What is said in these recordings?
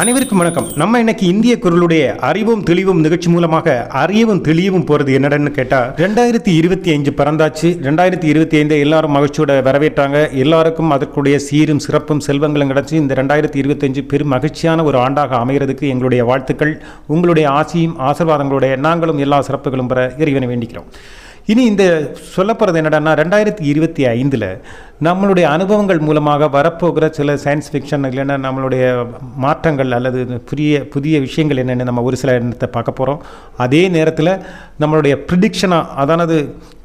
அனைவருக்கும் வணக்கம். நம்ம இன்னைக்கு இந்திய குரலுடைய அறிவும் தெளிவும் நிகழ்ச்சி மூலமாக அறியவும் தெளியவும் போறது என்னடன்னு கேட்டா ரெண்டாயிரத்தி இருபத்தி அஞ்சு பிறந்தாச்சு. ரெண்டாயிரத்தி இருபத்தி ஐந்து எல்லாரும் மகிழ்ச்சியோட வரவேற்றாங்க. எல்லாருக்கும் அதற்குடைய சீரும் சிறப்பும் செல்வங்களும் கிடைச்சி இந்த ரெண்டாயிரத்தி இருபத்தஞ்சு பெரும் மகிழ்ச்சியான ஒரு ஆண்டாக அமைகிறதுக்கு எங்களுடைய வாழ்த்துக்கள். உங்களுடைய ஆசையும் ஆசீர்வாதங்களுடைய நாங்களும் எல்லா சிறப்புகளும் பெற இறைவனை வேண்டிக்கிறோம். இனி இந்த சொல்லப்போகிறது என்னடான்னா ரெண்டாயிரத்தி இருபத்தி ஐந்தில் நம்மளுடைய அனுபவங்கள் மூலமாக வரப்போகிற சில சயின்ஸ் ஃபிக்ஷன் இல்லைன்னா நம்மளுடைய மாற்றங்கள் அல்லது புதிய புதிய விஷயங்கள் என்னென்னு நம்ம ஒரு சில எண்ணத்தை பார்க்க போகிறோம் அதே நேரத்தில் நம்மளுடைய ப்ரிடிக்ஷனாக அதானது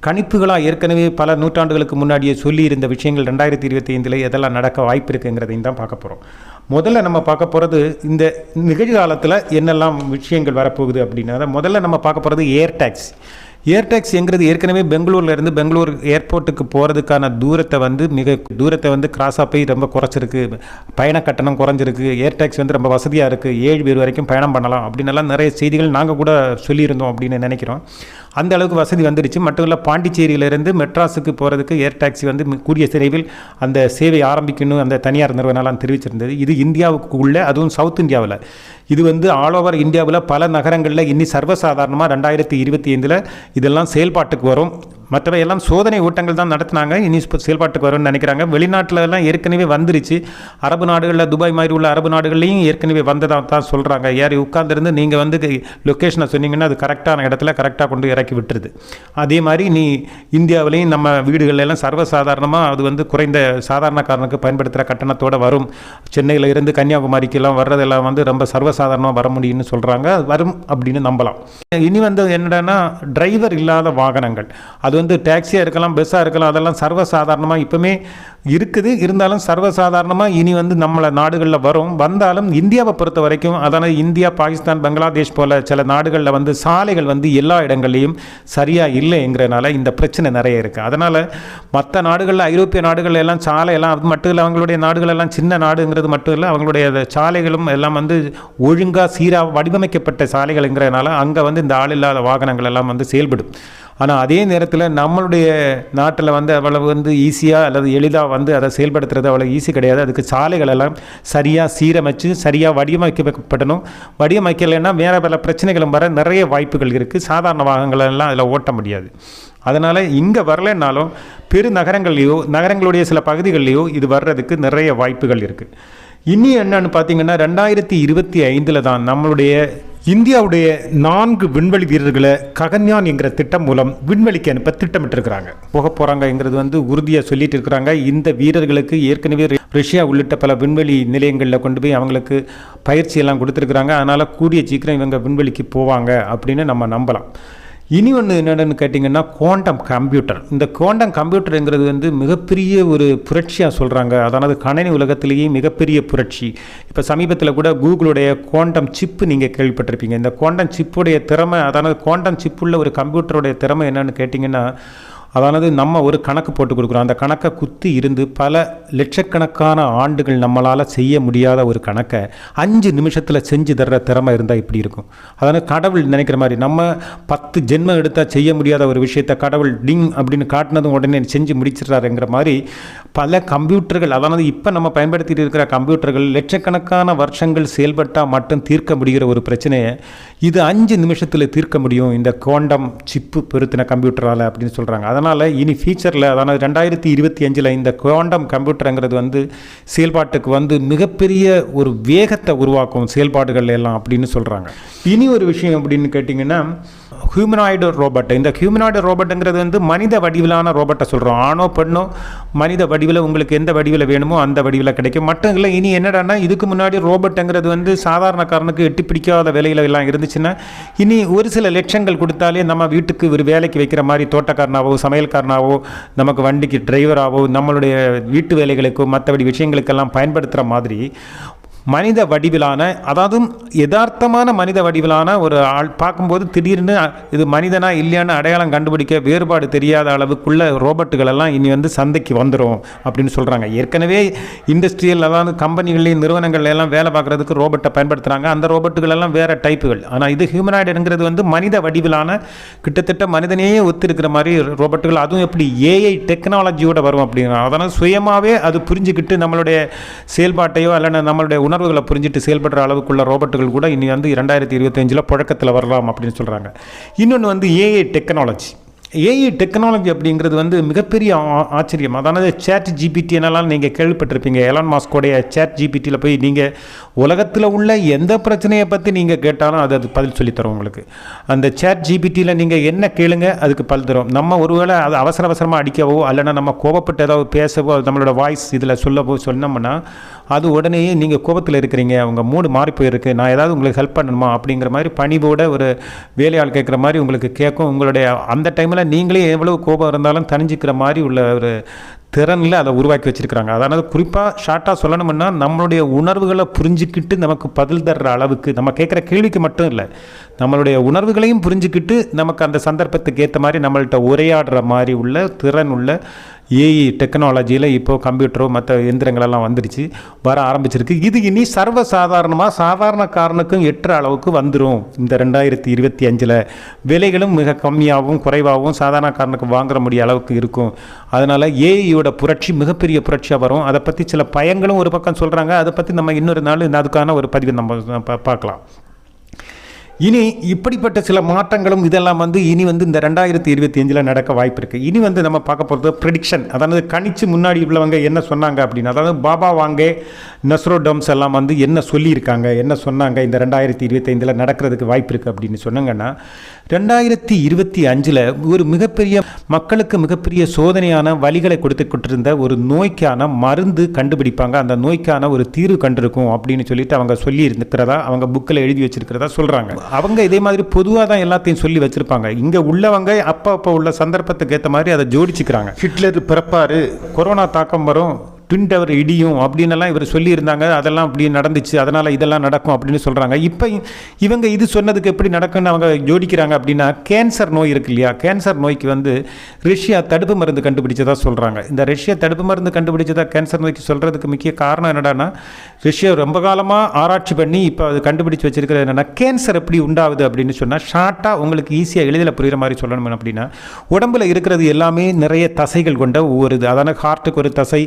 கணிப்புகளாக ஏற்கனவே பல நூற்றாண்டுகளுக்கு முன்னாடியே சொல்லியிருந்த விஷயங்கள் ரெண்டாயிரத்தி இருபத்தி ஐந்தில் எதெல்லாம் நடக்க வாய்ப்பு இருக்குங்கிறதையும் தான் பார்க்க போகிறோம் முதல்ல நம்ம பார்க்க போகிறது இந்த நிகழ்காலத்தில் என்னெல்லாம் விஷயங்கள் வரப்போகுது அப்படின்னா முதல்ல நம்ம பார்க்க போகிறது ஏர் டேக்ஸி ஏர் எங்கிறது ஏற்கனவே பெங்களூர்ல இருந்து பெங்களூர் ஏர்போர்ட்டுக்கு போகிறதுக்கான தூரத்தை வந்து மிக தூரத்தை வந்து கிராஸாக போய் ரொம்ப குறைச்சிருக்கு. பயண கட்டணம் குறைஞ்சிருக்கு. ஏர் வந்து ரொம்ப வசதியாக இருக்குது ஏழு பேர் வரைக்கும் பயணம் பண்ணலாம் அப்படின்னு நிறைய செய்திகள் நாங்கள் கூட சொல்லியிருந்தோம் அப்படின்னு நினைக்கிறோம். அந்த அளவுக்கு வசதி வந்துடுச்சு. மட்டும் இல்லை பாண்டிச்சேரியிலேருந்து மெட்ராஸுக்கு போகிறதுக்கு ஏர் டாக்ஸி வந்து கூடிய விரைவில் அந்த சேவை ஆரம்பிக்கணும். அந்த தனியார் நிறுவனம்லாம் தெரிவிச்சிருந்தது. இது இந்தியாவுக்கு உள்ள அதுவும் சவுத் இந்தியாவில். இது வந்து ஆல் ஓவர் இந்தியாவில் பல நகரங்களில் இன்னி சர்வசாதாரணமாக ரெண்டாயிரத்தி இருபத்தி ஐந்தில் இதெல்லாம் செயல்பாட்டுக்கு வரும். மற்றவை எல்லாம் சோதனை ஊட்டங்கள் தான் நடத்துனாங்க. இனி செயல்பாட்டுக்கு வரும்னு நினைக்கிறாங்க. வெளிநாட்டில் எல்லாம் ஏற்கனவே வந்துருச்சு. அரபு நாடுகளில் துபாய் மாதிரி உள்ள அரபு நாடுகள்லையும் ஏற்கனவே வந்ததாக தான் சொல்கிறாங்க ஏறி உட்காந்துருந்து நீங்கள் வந்து லொக்கேஷனை சொன்னீங்கன்னா அது கரெக்டான இடத்துல கரெக்டாக கொண்டு இறக்கி விட்டுருது. அதே மாதிரி நீ இந்தியாவிலையும் நம்ம வீடுகள்ல சர்வசாதாரணமாக அது வந்து குறைந்த சாதாரணக்காரனுக்கு பயன்படுத்துகிற கட்டணத்தோடு வரும். சென்னையில் இருந்து கன்னியாகுமரிக்கெல்லாம் வர்றதெல்லாம் வந்து ரொம்ப சர்வசாதாரணமாக வர முடியும்னு சொல்கிறாங்க வரும் அப்படின்னு நம்பலாம். இனி வந்து என்னடான்னா டிரைவர் இல்லாத வாகனங்கள். அது வந்து டாக்ஸியாக இருக்கலாம் பஸ்ஸாக இருக்கலாம் அதெல்லாம் சர்வசாதாரணமாக இப்போமே இருக்குது. இருந்தாலும் சர்வசாதாரணமாக இனி வந்து நம்மளை நாடுகளில் வரும். வந்தாலும் இந்தியாவை பொறுத்த வரைக்கும் அதான இந்தியா பாகிஸ்தான் பங்களாதேஷ் போல் சில நாடுகளில் வந்து சாலைகள் வந்து எல்லா இடங்கள்லையும் சரியாக இல்லைங்கிறனால இந்த பிரச்சனை நிறைய இருக்குது அதனால் மற்ற நாடுகளில் ஐரோப்பிய நாடுகள் எல்லாம் சாலை எல்லாம் அது மட்டும் இல்லை அவங்களுடைய நாடுகள் எல்லாம் சின்ன நாடுங்கிறது மட்டும் இல்லை அவங்களுடைய சாலைகளும் எல்லாம் வந்து ஒழுங்காக சீராக வடிவமைக்கப்பட்ட சாலைகள்ங்கிறனால அங்கே வந்து இந்த ஆள் இல்லாத வாகனங்கள் எல்லாம் வந்து செயல்படும். ஆனால் அதே நேரத்தில் நம்மளுடைய நாட்டில் வந்து அவ்வளவு வந்து ஈஸியாக அல்லது எளிதாக வந்து அதை செயல்படுத்துறது அவ்வளோ ஈஸி கிடையாது. அதுக்கு சாலைகள் எல்லாம் சரியாக சீரமைச்சு சரியாக வடிவமைக்கப்படணும். வடிவமைக்கலைன்னா வேறு பல பிரச்சனைகளும் வர நிறைய வாய்ப்புகள் இருக்குது சாதாரண வாகனங்களெல்லாம் அதில் ஓட்ட முடியாது. அதனால் இங்கே வரலைன்னாலும் பெருநகரங்கள்லேயோ நகரங்களுடைய சில பகுதிகள்லேயோ இது வர்றதுக்கு நிறைய வாய்ப்புகள் இருக்குது இனி என்னன்னு பார்த்தீங்கன்னா ரெண்டாயிரத்தி இருபத்தி ஐந்தில் தான் நம்மளுடைய இந்தியாவுடைய நான்கு விண்வெளி வீரர்களை ககன்யான் என்கிற திட்டம் மூலம் விண்வெளிக்கு அனுப்ப திட்டமிட்டிருக்கிறாங்க. போக போகிறாங்கங்கிறது வந்து உறுதியாக சொல்லிட்டு இருக்கிறாங்க. இந்த வீரர்களுக்கு ஏற்கனவே ர- ரஷ்யா உள்ளிட்ட பல விண்வெளி நிலையங்களில் கொண்டு போய் அவங்களுக்கு பயிற்சி எல்லாம் கொடுத்துருக்குறாங்க. அதனால் கூடிய சீக்கிரம் இவங்க விண்வெளிக்கு போவாங்க அப்படின்னு நம்ம நம்பலாம். இனி ஒன்று என்னென்னு கேட்டிங்கன்னா குவாண்டம் கம்ப்யூட்டர் இந்த குவாண்டம் கம்ப்யூட்டருங்கிறது வந்து மிகப்பெரிய ஒரு புரட்சியாக சொல்கிறாங்க அதாவது கணினி உலகத்திலேயே மிகப்பெரிய புரட்சி. இப்போ சமீபத்தில் கூட கூகுளுடைய குவாண்டம் சிப்பு நீங்கள் கேள்விப்பட்டிருப்பீங்க. இந்த குவாண்டம் சிப்புடைய திறமை அதாவது குவாண்டம் சிப்புள்ள ஒரு கம்ப்யூட்டருடைய திறமை என்னென்னு கேட்டிங்கன்னா அதானது நம்ம ஒரு கணக்கு போட்டு கொடுக்குறோம். அந்த கணக்கை குத்தி இருந்து பல லட்சக்கணக்கான ஆண்டுகள் நம்மளால் செய்ய முடியாத ஒரு கணக்கை அஞ்சு நிமிஷத்தில் செஞ்சு தர்ற திறமை இருந்தால் இப்படி இருக்கும். அதாவது கடவுள் நினைக்கிற மாதிரி நம்ம பத்து ஜென்மம் எடுத்தால் செய்ய முடியாத ஒரு விஷயத்தை கடவுள் டிங் அப்படின்னு காட்டினதும் உடனே செஞ்சு முடிச்சிடுறாருங்கிற மாதிரி பல கம்ப்யூட்டர்கள் அதாவது இப்போ நம்ம பயன்படுத்திட்டு இருக்கிற கம்ப்யூட்டர்கள் லட்சக்கணக்கான வருஷங்கள் செயல்பட்டால் மட்டும் தீர்க்க முடிகிற ஒரு பிரச்சனையை இது அஞ்சு நிமிஷத்தில் தீர்க்க முடியும். இந்த குவாண்டம் சிப்பு பெருத்தின கம்ப்யூட்டரால் அப்படின்னு சொல்கிறாங்க அதனால் இனி ஃபியூச்சரில் அதாவது ரெண்டாயிரத்தி இருபத்தி அஞ்சில் இந்த குவாண்டம் கம்ப்யூட்டருங்கிறது வந்து செயல்பாட்டுக்கு வந்து மிகப்பெரிய ஒரு வேகத்தை உருவாக்கும் செயல்பாடுகள் எல்லாம் அப்படின்னு சொல்கிறாங்க இனி ஒரு விஷயம் அப்படின்னு கேட்டிங்கன்னா ஹியூமனாய்டு ரோபோட் இந்த ஹியூமனாய்டு ரோபோட்டுங்கிறது வந்து மனித வடிவிலான ரோபோட்டை சொல்கிறோம் ஆணோ பெண்ணோ மனித வடிவில் உங்களுக்கு எந்த வடிவில் வேணுமோ அந்த வடிவில் கிடைக்கும். மட்டும் இல்லை இனி என்னடானா இதுக்கு முன்னாடி ரோபோட்டுங்கிறது வந்து சாதாரணக்காரனுக்கு எட்டி பிடிக்காத வேலையில எல்லாம் இருந்துச்சுன்னா இனி ஒரு சில லட்சங்கள் கொடுத்தாலே நம்ம வீட்டுக்கு ஒரு வேலைக்கு வைக்கிற மாதிரி தோட்டக்காரனாவோ சமையல்காரனாவோ நமக்கு வண்டிக்கு டிரைவராகவோ நம்மளுடைய வீட்டு வேலைகளுக்கோ மற்றபடி விஷயங்களுக்கெல்லாம் பயன்படுத்துகிற மாதிரி மனித வடிவிலான அதாவது யதார்த்தமான மனித வடிவிலான ஒரு ஆள் பார்க்கும்போது திடீர்னு இது மனிதனா இல்லையான்னு அடையாளம் கண்டுபிடிக்க வேறுபாடு தெரியாத அளவுக்குள்ள ரோபோட்டுகள் எல்லாம் இனி வந்து சந்தைக்கு வந்துடும் அப்படின்னு சொல்கிறாங்க ஏற்கனவே இண்டஸ்ட்ரியல் அதாவது கம்பெனிகள்லையும் நிறுவனங்கள்ல எல்லாம் வேலை பார்க்குறதுக்கு ரோபோட்டை பயன்படுத்துகிறாங்க அந்த ரோபோட்டுகள் எல்லாம் வேறு டைப்புகள். ஆனால் இது ஹியூமனாய்டுங்கிறது வந்து மனித வடிவிலான கிட்டத்தட்ட மனிதனையே ஒத்திருக்கிற மாதிரி ரோபோட்டுகள். அதுவும் எப்படி ஏஐ டெக்னாலஜியோட வரும் அப்படின்னா அதனால் சுயமாகவே அது புரிஞ்சுக்கிட்டு நம்மளுடைய செயல்பாட்டையோ அல்லது நம்மளுடைய உணர்வுகளை புரிஞ்சுட்டு செயல்படுற அளவுக்குள்ள ரோபோட்டுகள் கூட இனி வந்து ரெண்டாயிரத்தி இருபத்தஞ்சில் புழக்கத்தில் வரலாம் அப்படின்னு சொல்கிறாங்க இன்னொன்று வந்து ஏஐ டெக்னாலஜி ஏஐ டெக்னாலஜி அப்படிங்கிறது வந்து மிகப்பெரிய ஆ- ஆச்சரியம். அதானது சேட் ஜிபிடி என்னெல்லாம் நீங்கள் கேள்விப்பட்டிருப்பீங்க. எலான் மாஸ்கோடைய சேட் ஜிபிடியில் போய் நீங்கள் உலகத்தில் உள்ள எந்த பிரச்சனையை பற்றி நீங்கள் கேட்டாலும் அது அது பதில் சொல்லித் தரும் உங்களுக்கு. அந்த சேட் ஜிபிடியில் நீங்கள் என்ன கேளுங்க அதுக்கு பதில் தரும். நம்ம ஒருவேளை அது அவசர அவசரமாக அடிக்கவோ அல்லைனா நம்ம கோபப்பட்டு ஏதாவது பேசவோ நம்மளோட வாய்ஸ் இதில் சொல்லவோ சொன்னோம்னா அது உடனேயே நீங்கள் கோபத்தில் இருக்கிறீங்க. அவங்க மூடு மாறி போயிருக்கு. நான் ஏதாவது உங்களுக்கு ஹெல்ப் பண்ணணுமா அப்படிங்கிற மாதிரி பணிவோட ஒரு வேலையாள் கேட்குற மாதிரி உங்களுக்கு கேட்கும். உங்களுடைய அந்த டைமில் நீங்களே எவ்வளவு கோபம் இருந்தாலும் தணிஞ்சிக்கிற மாதிரி உள்ள ஒரு திறனில் அதை உருவாக்கி வச்சிருக்கிறாங்க. அதனால் குறிப்பாக ஷார்ட்டாக சொல்லணும்னா நம்மளுடைய உணர்வுகளை புரிஞ்சுக்கிட்டு நமக்கு பதில் தர்ற அளவுக்கு நம்ம கேட்குற கேள்விக்கு மட்டும் இல்லை நம்மளுடைய உணர்வுகளையும் புரிஞ்சுக்கிட்டு நமக்கு அந்த சந்தர்ப்பத்துக்கு ஏற்ற மாதிரி நம்மள்கிட்ட உரையாடுற மாதிரி உள்ள திறன் உள்ள ஏஐ டெக்னாலஜியில் இப்போ கம்ப்யூட்டரோ மற்ற எந்திரங்களெல்லாம் வந்துருச்சு வர ஆரம்பிச்சிருக்கு. இது இனி சர்வசாதாரணமாக சாதாரணக்காரனுக்கும் எட்டுற அளவுக்கு வந்துடும் இந்த ரெண்டாயிரத்தி இருபத்தி அஞ்சில் விலைகளும் மிக கம்மியாகவும் குறைவாகவும் சாதாரணக்காரனுக்கு வாங்குற முடிய அளவுக்கு இருக்கும். அதனால் ஏஐயோட புரட்சி மிகப்பெரிய புரட்சியாக வரும். அதை பற்றி சில பயங்களும் ஒரு பக்கம் சொல்கிறாங்க அதை பற்றி நம்ம இன்னொரு நாள் அதுக்கான ஒரு பதிவை நம்ம பார்க்கலாம். இனி இப்படிப்பட்ட சில மாற்றங்களும் இதெல்லாம் வந்து இனி வந்து இந்த ரெண்டாயிரத்தி இருபத்தி அஞ்சில் நடக்க வாய்ப்பு இருக்குது இனி வந்து நம்ம பார்க்க போகிறது ப்ரெடிக்ஷன் அதாவது கணிச்சு முன்னாடி உள்ளவங்க என்ன சொன்னாங்க அப்படின்னு அதாவது பாபா வாங்கே நஸ்ரோ டம்ஸ் எல்லாம் வந்து என்ன சொல்லியிருக்காங்க என்ன சொன்னாங்க இந்த ரெண்டாயிரத்தி இருபத்தைந்தில் நடக்கிறதுக்கு வாய்ப்பு இருக்குது அப்படின்னு சொன்னாங்கன்னா ரெண்டாயிரத்தி இருபத்தி அஞ்சில் ஒரு மிகப்பெரிய மக்களுக்கு மிகப்பெரிய சோதனையான வழிகளை கொடுத்துக்கிட்டு இருந்த ஒரு நோய்க்கான மருந்து கண்டுபிடிப்பாங்க. அந்த நோய்க்கான ஒரு தீர்வு கண்டிருக்கும் அப்படின்னு சொல்லிட்டு அவங்க சொல்லி இருக்கிறதா அவங்க புக்கில் எழுதி வச்சிருக்கிறதா சொல்கிறாங்க அவங்க இதே மாதிரி பொதுவாக தான் எல்லாத்தையும் சொல்லி வச்சிருப்பாங்க. இங்கே உள்ளவங்க அப்போ அப்போ உள்ள சந்தர்ப்பத்துக்கு ஏற்ற மாதிரி அதை ஜோடிச்சுக்கிறாங்க. ஹிட்லர் பிறப்பாரு. கொரோனா தாக்கம் வரும். ட்வின் டவர் இடியும் அப்படின்னு எல்லாம் இவர் சொல்லியிருந்தாங்க. அதெல்லாம் அப்படி நடந்துச்சு. அதனால் இதெல்லாம் நடக்கும் அப்படின்னு சொல்கிறாங்க இப்போ இவங்க இது சொன்னதுக்கு எப்படி நடக்கும்னு அவங்க ஜோடிக்கிறாங்க அப்படின்னா கேன்சர் நோய் இருக்கு இல்லையா? கேன்சர் நோய்க்கு வந்து ரஷ்யா தடுப்பு மருந்து கண்டுபிடிச்சதா சொல்கிறாங்க இந்த ரஷ்யா தடுப்பு மருந்து கண்டுபிடிச்சதா கேன்சர் நோய்க்கு சொல்கிறதுக்கு முக்கிய காரணம் என்னடானா ரஷ்யா ரொம்ப காலமாக ஆராய்ச்சி பண்ணி இப்போ அது கண்டுபிடிச்சு வச்சிருக்கிறது என்னென்னா கேன்சர் எப்படி உண்டாகுது அப்படின்னு சொன்னால் ஷார்ட்டாக உங்களுக்கு ஈஸியாக எளிதில் புரிகிற மாதிரி சொல்லணும் அப்படின்னா உடம்புல இருக்கிறது எல்லாமே நிறைய தசைகள் கொண்ட ஒவ்வொரு இது. அதான ஹார்ட்டுக்கு ஒரு தசை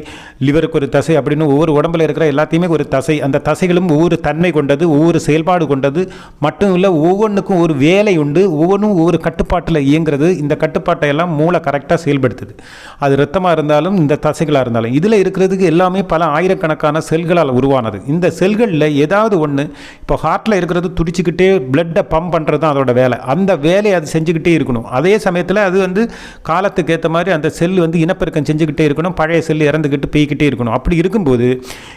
இவருக்கு ஒரு தசை அப்படின்னு ஒவ்வொரு உடம்புல இருக்கிற எல்லாத்தையுமே ஒரு தசை. அந்த தசைகளும் ஒவ்வொரு தன்மை கொண்டது ஒவ்வொரு செயல்பாடு கொண்டது. மட்டும் இல்லை ஒவ்வொன்றுக்கும் ஒரு வேலை உண்டு. ஒவ்வொன்றும் ஒவ்வொரு கட்டுப்பாட்டில் இயங்குறது. இந்த கட்டுப்பாட்டை எல்லாம் மூளை கரெக்டாக செயல்படுத்துது. அது ரத்தமாக இருந்தாலும் இந்த தசைகளாக இருந்தாலும். இதில் இருக்கிறதுக்கு எல்லாமே பல ஆயிரக்கணக்கான செல்களால் உருவானது. இந்த செல்களில் ஏதாவது ஒன்று இப்போ ஹார்ட்டில் இருக்கிறது துடிச்சுக்கிட்டே பிளட்டை பம்ப் பண்ணுறது தான் அதோட வேலை. அந்த வேலையை அது செஞ்சுக்கிட்டே இருக்கணும். அதே சமயத்தில் அது வந்து காலத்துக்கு ஏற்ற மாதிரி அந்த செல் வந்து இனப்பெருக்கம் செஞ்சுக்கிட்டே இருக்கணும். பழைய செல் இறந்துக்கிட்டு போய்கிட்டே இருக்கணும். அப்படி இருக்கும்போது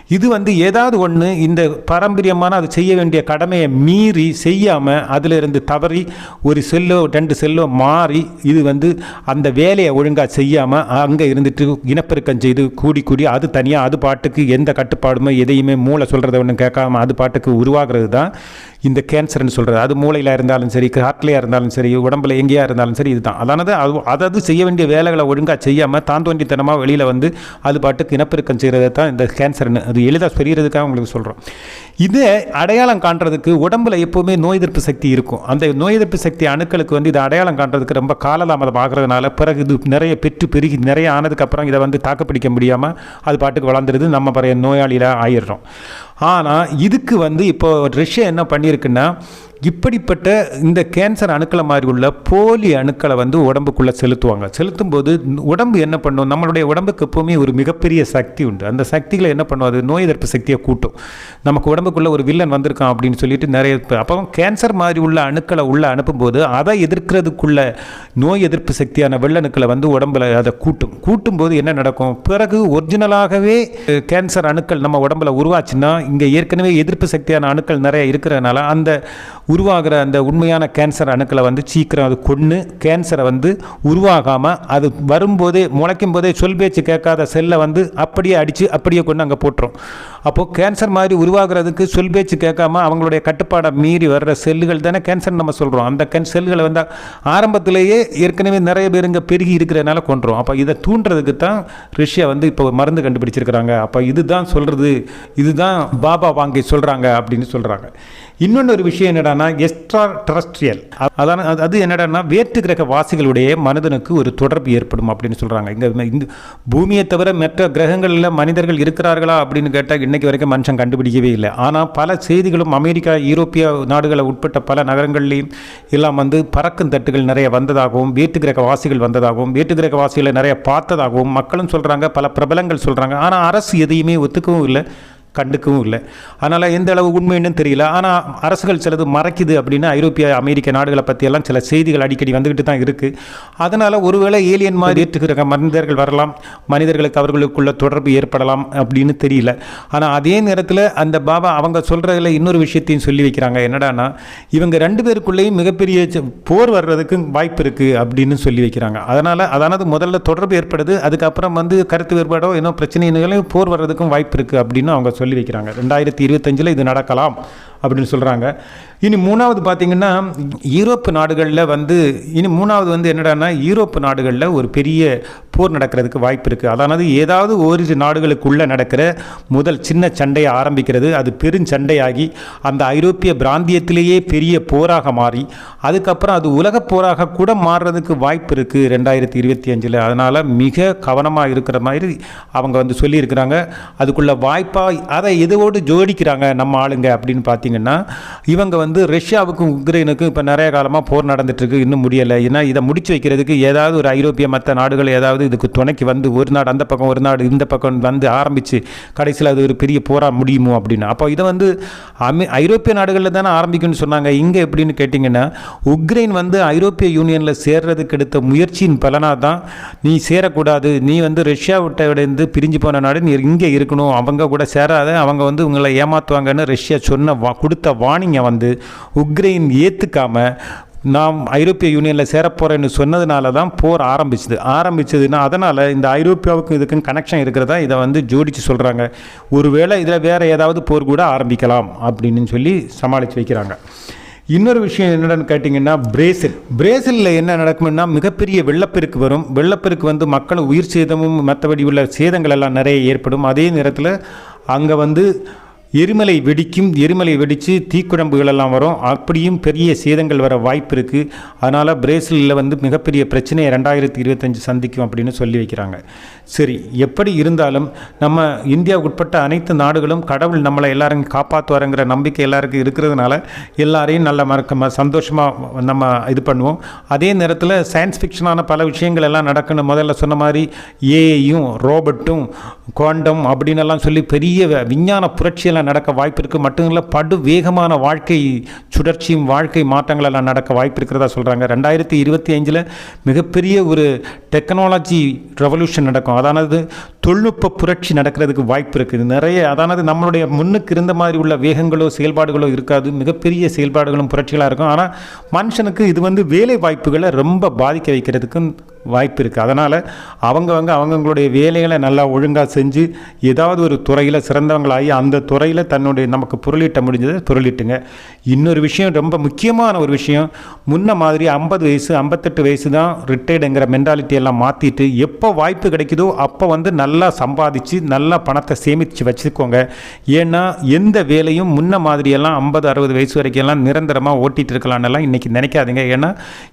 இது வந்து ஏதாவது ஒன்று இந்த பாரம்பரியமான அது செய்ய வேண்டிய கடமையை மீறி செய்யாமல் அதில் இருந்து தவறி ஒரு செல்லோ ரெண்டு செல்லோ மாறி இது வந்து அந்த வேலையை ஒழுங்காக செய்யாமல் அங்கே இருந்துட்டு இனப்பெருக்கம் செய்து கூடி கூடி அது தனியாக அது பாட்டுக்கு எந்த கட்டுப்பாடுமே எதையுமே மூளை சொல்கிறத ஒன்றும் கேட்காம அது பாட்டுக்கு உருவாகிறது தான் இந்த கேன்சர்னு சொல்கிறது அது மூளையில் இருந்தாலும் சரி ஹார்ட்லேயே இருந்தாலும் சரி உடம்புல எங்கேயா இருந்தாலும் சரி இதுதான். அதானது அது அதாவது செய்ய வேண்டிய வேலைகளை ஒழுங்காக செய்யாமல் தான் தோன்றித்தனமாக வெளியில் வந்து அது பாட்டுக்கு இனப்பெருக்கம் செய்கிறது தான் இந்த கேன்சர்னு அது எளிதாக பெரியறதுக்காக உங்களுக்கு சொல்கிறோம் இதே அடையாளம் காண்றதுக்கு உடம்புல எப்போவுமே நோய் எதிர்ப்பு சக்தி இருக்கும். அந்த நோய் எதிர்ப்பு சக்தி அணுக்களுக்கு வந்து இதை அடையாளம் காண்றதுக்கு ரொம்ப காலதாமதம் ஆகிறதுனால பிறகு இது நிறைய பெற்று பெருகி நிறைய ஆனதுக்கப்புறம் இதை வந்து தாக்குப்பிடிக்க முடியாமல் அது பாட்டுக்கு வளர்ந்துருது நம்ம பிறைய நோயாளியில் ஆயிடுறோம். ஆனால் இதுக்கு வந்து இப்போ ரஷ்யா என்ன பண்ணியிருக்குன்னா இப்படிப்பட்ட இந்த கேன்சர் அணுக்களை மாதிரி உள்ள போலி அணுக்களை வந்து உடம்புக்குள்ளே செலுத்துவாங்க. செலுத்தும் போது உடம்பு என்ன பண்ணும்? நம்மளுடைய உடம்புக்கு எப்போவுமே ஒரு மிகப்பெரிய சக்தி உண்டு. அந்த சக்திகளை என்ன பண்ணும்? அது நோய் எதிர்ப்பு சக்தியை கூட்டும். நமக்கு உடம்புக்குள்ளே ஒரு வில்லன் வந்திருக்கான் அப்படின்னு சொல்லிட்டு நிறைய அப்போ கேன்சர் மாதிரி உள்ள அணுக்களை உள்ளே அனுப்பும்போது அதை எதிர்க்கிறதுக்குள்ள நோய் எதிர்ப்பு சக்தியான வெள்ளணுக்களை வந்து உடம்புல அதை கூட்டும். கூட்டும் போது என்ன நடக்கும்? பிறகு ஒரிஜினலாகவே கேன்சர் அணுக்கள் நம்ம உடம்புல உருவாச்சுன்னா இங்கே ஏற்கனவே எதிர்ப்பு சக்தியான அணுக்கள் நிறைய இருக்கிறதுனால அந்த உருவாகிற அந்த உண்மையான கேன்சர் அணுக்களை வந்து சீக்கிரம் அது கொன்று கேன்சரை வந்து உருவாகாமல் அது வரும்போதே முளைக்கும் போதே சொல் பேச்சு கேட்காத செல்லை வந்து அப்படியே அடித்து அப்படியே கொண்டு அங்கே போட்டுரும். அப்போது கேன்சர் மாதிரி உருவாகிறதுக்கு சொல் பேச்சு கேட்காம அவங்களுடைய கட்டுப்பாடை மீறி வர்ற செல்லுகள் தானே கேன்சர் நம்ம சொல்கிறோம் அந்த கேன் செல்களை வந்து ஆரம்பத்திலேயே ஏற்கனவே நிறைய பேர் இங்கே பெருகி இருக்கிறதுனால கொண்டுரும் அப்போ இதை தூண்டுறதுக்கு தான் ரிஷியா வந்து இப்போ மருந்து கண்டுபிடிச்சிருக்கிறாங்க. அப்போ இதுதான் சொல்கிறது இதுதான் பாபா வாங்கி சொல்கிறாங்க அப்படின்னு சொல்கிறாங்க இன்னொன்று ஒரு விஷயம் என்னடானா எக்ஸ்ட்ரா டெரஸ்ட்ரியல் அதான் அது- அது என்னடான்னா வேற்று கிரக வாசிகளுடைய மனிதனுக்கு ஒரு தொடர்பு ஏற்படும் அப்படின்னு சொல்கிறாங்க இங்கே இந்த பூமியை தவிர மற்ற கிரகங்களில் மனிதர்கள் இருக்கிறார்களா அப்படின்னு கேட்டால் இன்றைக்கு வரைக்கும் மனுஷன் கண்டுபிடிக்கவே இல்லை. ஆனால் பல செய்திகளும் அமெரிக்கா ஈரோப்பிய நாடுகளை உட்பட்ட பல நகரங்கள்லையும் எல்லாம் வந்து பறக்கும் தட்டுகள் நிறைய வந்ததாகவும் வேற்று கிரக வாசிகள் வந்ததாகவும் வேற்று கிரக வாசிகளை நிறைய பார்த்ததாகவும் மக்களும் சொல்கிறாங்க பல பிரபலங்கள் சொல்கிறாங்க ஆனால் அரசு எதையுமே ஒத்துக்கவும் இல்லை. கண்டுக்கவும் இல்லை. அதனால் எந்த அளவு உண்மைன்னு தெரியல. ஆனால் அரசுகள் சிலது மறைக்குது அப்படின்னு ஐரோப்பிய அமெரிக்க நாடுகளை பற்றியெல்லாம் சில செய்திகள் அடிக்கடி வந்துக்கிட்டு தான் இருக்குது அதனால் ஒருவேளை ஏலியன் மாதிரி ஏற்றுக்கிற மனிதர்கள் வரலாம் மனிதர்களுக்கு அவர்களுக்குள்ள தொடர்பு ஏற்படலாம் அப்படின்னு தெரியல. ஆனால் அதே நேரத்தில் அந்த பாபா அவங்க சொல்கிறதுல இன்னொரு விஷயத்தையும் சொல்லி வைக்கிறாங்க. என்னடான்னா இவங்க ரெண்டு பேருக்குள்ளேயும் மிகப்பெரிய போர் வர்றதுக்கு வாய்ப்பு இருக்குது அப்படின்னு சொல்லி வைக்கிறாங்க. அதனால் அதானது முதல்ல தொடர்பு ஏற்படுது. அதுக்கப்புறம் வந்து கருத்து வேறுபாடோ இன்னும் பிரச்சனைகளும் போர் வர்றதுக்கும் வாய்ப்பு இருக்குது அப்படின்னு அவங்க சொல்லி சொல்லி வைக்கிறாங்க. ரெண்டாயிரத்தி இருபத்தஞ்சில் இது நடக்கலாம். அப்படின்னு சொல்கிறாங்க இனி மூணாவது பார்த்தீங்கன்னா யூரோப்பு நாடுகளில் வந்து இனி மூணாவது வந்து என்னடான்னா யூரோப்பு நாடுகளில் ஒரு பெரிய போர் நடக்கிறதுக்கு வாய்ப்பு இருக்குது அதானது ஏதாவது ஓரிரு நாடுகளுக்குள்ளே நடக்கிற முதல் சின்ன சண்டையை ஆரம்பிக்கிறது. அது பெருஞ்சண்டையாகி அந்த ஐரோப்பிய பிராந்தியத்திலேயே பெரிய போராக மாறி அதுக்கப்புறம் அது உலகப் போராக கூட மாறுறதுக்கு வாய்ப்பு இருக்குது ரெண்டாயிரத்தி இருபத்தி அஞ்சில். அதனால் மிக கவனமாக இருக்கிற மாதிரி அவங்க வந்து சொல்லியிருக்கிறாங்க. அதுக்குள்ள வாய்ப்பாக அதை எதோடு ஜோடிக்கிறாங்க நம்ம ஆளுங்க அப்படின்னு பார்த்து பார்த்தீங்கன்னா இவங்க வந்து ரஷ்யாவுக்கும் உக்ரைனுக்கும் இப்போ நிறைய காலமாக போர் நடந்துட்டுருக்கு இன்னும் முடியலை. ஏன்னா இதை முடிச்சு வைக்கிறதுக்கு ஏதாவது ஒரு ஐரோப்பிய மற்ற நாடுகள் ஏதாவது இதுக்கு துணைக்கு வந்து ஒரு நாடு அந்த பக்கம் ஒரு நாடு இந்த பக்கம் வந்து ஆரம்பித்து கடைசியில் அது ஒரு பெரிய போராக முடியுமோ அப்படின்னு. அப்போ இதை வந்து அமெ ஐரோப்பிய நாடுகளில் தானே ஆரம்பிக்கும்னு சொன்னாங்க. இங்கே எப்படின்னு கேட்டிங்கன்னா உக்ரைன் வந்து ஐரோப்பிய யூனியனில் சேர்றதுக்கு எடுத்த முயற்சியின் பலனாக தான் நீ சேரக்கூடாது. நீ வந்து ரஷ்யா விட்டு பிரிஞ்சு போன நாடு நீ இங்கே இருக்கணும். அவங்க கூட சேராத அவங்க வந்து உங்களை ஏமாற்றுவாங்கன்னு ரஷ்யா சொன்ன கொடுத்த வார்னிங்கை வந்து உக்ரைன் ஏற்றுக்காம நாம் ஐரோப்பிய யூனியனில் சேரப்போகிறேன்னு சொன்னதுனால தான் போர் ஆரம்பிச்சது. ஆரம்பிச்சதுன்னா அதனால் இந்த ஐரோப்பியாவுக்கும் இதுக்கும் கனெக்ஷன் இருக்கிறதா? இதை வந்து ஜோடிச்சு சொல்கிறாங்க ஒருவேளை இதில் வேறு ஏதாவது போர் கூட ஆரம்பிக்கலாம் அப்படின்னு சொல்லி சமாளித்து வைக்கிறாங்க. இன்னொரு விஷயம் என்னென்னு கேட்டிங்கன்னா பிரேசில். பிரேசிலில் என்ன நடக்கும்னா மிகப்பெரிய வெள்ளப்பெருக்கு வரும். வெள்ளப்பெருக்கு வந்து மக்கள் உயிர் சேதமும் மற்றபடி உள்ள சேதங்கள் எல்லாம் நிறைய ஏற்படும். அதே நேரத்தில் அங்கே வந்து எரிமலை வெடிக்கும் எரிமலை வெடித்து தீக்குழம்புகள் எல்லாம் வரும். அப்படியும் பெரிய சேதங்கள் வர வாய்ப்பு இருக்குது அதனால் பிரேசிலில் வந்து மிகப்பெரிய பிரச்சனையை ரெண்டாயிரத்தி இருபத்தஞ்சு சந்திக்கும் அப்படின்னு சொல்லி வைக்கிறாங்க. சரி எப்படி இருந்தாலும் நம்ம இந்தியா உட்பட்ட அனைத்து நாடுகளும் கடவுள் நம்மளை எல்லாரும் காப்பாற்றுவாருங்கிற நம்பிக்கை எல்லாருக்கும் இருக்கிறதுனால எல்லாரையும் நல்ல மறக்க சந்தோஷமாக நம்ம இது பண்ணுவோம். அதே நேரத்தில் சயின்ஸ் ஃபிக்ஷனான பல விஷயங்கள் எல்லாம் நடக்கணும் முதல்ல சொன்ன மாதிரி ஏஐயும் ரோபோட்டும் குவாண்டம் அப்படின்னு எல்லாம் சொல்லி பெரிய விஞ்ஞான புரட்சியெல்லாம் நடக்க வாய்ப்பு இருக்குது மட்டும் இல்லை படு வேகமான வாழ்க்கை சுழற்சியும் வாழ்க்கை மாற்றங்கள் எல்லாம் நடக்க வாய்ப்பு இருக்கிறதா சொல்கிறாங்க ரெண்டாயிரத்தி இருபத்தி அஞ்சில் மிகப்பெரிய ஒரு டெக்னாலஜி ரெவல்யூஷன் நடக்கும். அதானது தொழில்நுட்ப புரட்சி நடக்கிறதுக்கு வாய்ப்பு இருக்குது நிறைய அதானது நம்மளுடைய முன்னுக்கு இருந்த மாதிரி உள்ள வேகங்களோ செயல்பாடுகளோ இருக்காது. மிகப்பெரிய செயல்பாடுகளும் புரட்சிகளாக இருக்கும். ஆனால் மனுஷனுக்கு இது வந்து வேலை வாய்ப்புகளை ரொம்ப பாதிக்க வைக்கிறதுக்கும் வாய்ப்பு இருக்குது அதனால் அவங்கவங்க அவங்கவுங்களுடைய வேலைகளை நல்லா ஒழுங்காக செஞ்சு ஏதாவது ஒரு துறையில் சிறந்தவங்களாகி அந்த துறையில் தன்னுடைய நமக்கு பொருளீட்ட முடிஞ்சதை புரளிட்டுங்க. இன்னொரு விஷயம் ரொம்ப முக்கியமான ஒரு விஷயம் முன்ன மாதிரி ஐம்பது வயசு ஐம்பத்தெட்டு வயசு தான் ரிட்டையர்டுங்கிற மென்டாலிட்டி எல்லாம் மாற்றிட்டு எப்போ வாய்ப்பு கிடைக்குதோ அப்போ வந்து நல்லா சம்பாதிச்சு நல்லா பணத்தை சேமித்து வச்சுக்கோங்க. ஏன்னா எந்த வேலையும் முன்ன மாதிரியெல்லாம் ஐம்பது அறுபது வயசு வரைக்கும் எல்லாம் நிரந்தரமாக ஓட்டிகிட்டு இருக்கலாம்னெல்லாம் இன்றைக்கி நினைக்காதீங்க. ஏன்னா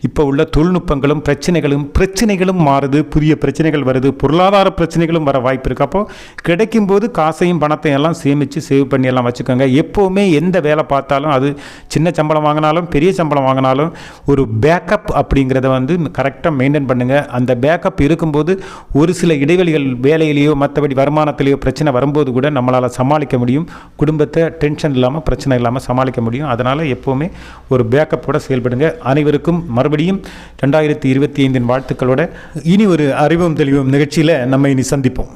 இப்போ உள்ள தொழில்நுட்பங்களும் பிரச்சனைகளும் பிரச்சனைகளும் மாறுது புதிய பிரச்சனைகள் வருது பொருளாதார பிரச்சனைகளும் வர வாய்ப்பு இருக்கு. அப்போ கிடைக்கும் போது காசையும் பணத்தையும் எல்லாம் சேமித்து சேவ் பண்ணி எல்லாம் வச்சுக்கோங்க. எப்போவுமே எந்த வேலை பார்த்தாலும் அது சின்ன சம்பளம் வாங்கினாலும் பெரிய சம்பளம் வாங்கினாலும் ஒரு பேக்கப் அப்படிங்கிறத வந்து கரெக்டாக மெயின்டைன் பண்ணுங்கள் அந்த பேக்கப் இருக்கும்போது ஒரு சில இடைவெளிகள் வேலையிலேயோ மற்றபடி வருமானத்திலேயோ பிரச்சனை வரும்போது கூட நம்மளால் சமாளிக்க முடியும். குடும்பத்தை டென்ஷன் இல்லாமல் பிரச்சனை இல்லாமல் சமாளிக்க முடியும். அதனால் எப்போவுமே ஒரு பேக்கப்போட செயல்படுங்க. அனைவருக்கும் மறுபடியும் ரெண்டாயிரத்தி இருபத்தி ஐந்தின் வாழ்த்துக்கள் வாழ்த்துக்களோட இனி ஒரு அறிவும் தெளிவும் நிகழ்ச்சியில் நம்ம இனி சந்திப்போம்.